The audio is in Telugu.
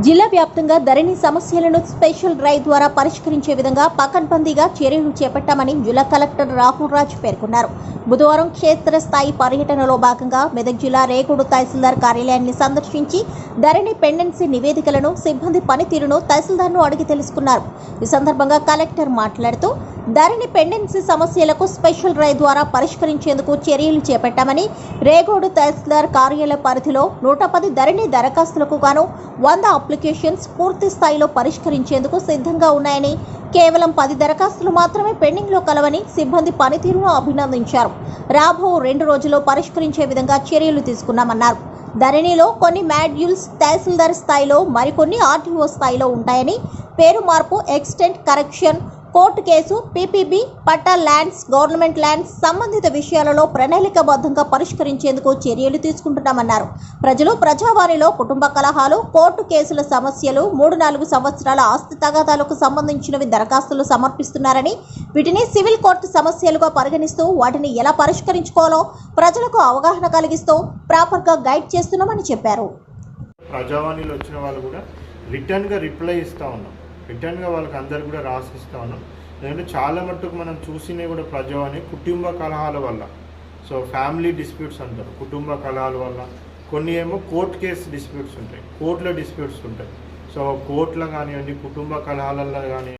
జిల్లా వ్యాప్తంగా ధరణి సమస్యలను స్పెషల్ డ్రైవ్ ద్వారా పరిష్కరించే విధంగా పకడ్బందీగా చర్యలు చేపట్టామని జిల్లా కలెక్టర్ రాహుల్ రాజ్ పేర్కొన్నారు. బుధవారం క్షేత్రస్థాయి పర్యటనలో భాగంగా మెదక్ జిల్లా రేగుడు తహసీల్దార్ కార్యాలయాన్ని సందర్శించి ధరణి పెండెన్సీ నివేదికలను సిబ్బంది పనితీరును తహసీల్దార్ను అడిగి తెలుసుకున్నారు. ఈ సందర్భంగా కలెక్టర్ మాట్లాడుతూ ధరణి పెండెన్సీ సమస్యలకు స్పెషల్ డ్రైవ్ ద్వారా పరిష్కరించేందుకు చర్యలు చేపట్టామని రేగోడు తహసీల్దార్ కార్యాలయ పరిధిలో నూట పది ధరణి దరఖాస్తులకు గాను వంద అప్లికేషన్స్ పూర్తి స్థాయిలో పరిష్కరించేందుకు సిద్ధంగా ఉన్నాయని కేవలం పది దరఖాస్తులు మాత్రమే పెండింగ్లో కలవని సిబ్బంది పనితీరును అభినందించారు. రాబో రెండు రోజుల్లో పరిష్కరించే విధంగా చర్యలు తీసుకున్నామన్నారు. ధరణిలో కొన్ని మాడ్యూల్స్ తహసీల్దార్ స్థాయిలో మరికొన్ని ఆర్టీఓ స్థాయిలో ఉంటాయని పేరు మార్పు extent correction court case PPB పట్టా ల్యాండ్స్ గవర్నమెంట్ ల్యాండ్స్ సంబంధిత విషయాలలో ప్రణాళికబద్ధంగా పరిష్కరించేందుకు చర్యలు తీసుకుంటున్నామన్నారు. ప్రజలు ప్రజావాణిలో కుటుంబ కలహాలు కోర్టు కేసుల సమస్యలు మూడు నాలుగు సంవత్సరాల ఆస్తి తగాదాలకు సంబంధించినవి దరఖాస్తులు సమర్పిస్తున్నారని వీటిని సివిల్ కోర్టు సమస్యలుగా పరిగణిస్తూ వాటిని ఎలా పరిష్కరించుకోవాలో ప్రజలకు అవగాహన కలిగిస్తూ ప్రాపర్గా గైడ్ చేస్తున్నామని చెప్పారు. ప్రజావాణిలో వచ్చిన వాళ్ళు కూడా రిటర్న్గా రిప్లై ఇస్తూ ఉన్నాం. రిటర్న్గా వాళ్ళకి అందరు కూడా రాసిస్తా ఉన్నాం ఎందుకంటే చాలా మట్టుకు మనం చూసినవి కూడా ప్రజావాణి కుటుంబ కలహాల వల్ల. సో ఫ్యామిలీ డిస్ప్యూట్స్ అంటారు కుటుంబ కలహాల వల్ల. కొన్ని ఏమో కోర్ట్ కేసు డిస్ప్యూట్స్ ఉంటాయి. కోర్టులో డిస్ప్యూట్స్ ఉంటాయి. సో కోర్టులో కానివ్వండి కుటుంబ కలహాలలో కానీ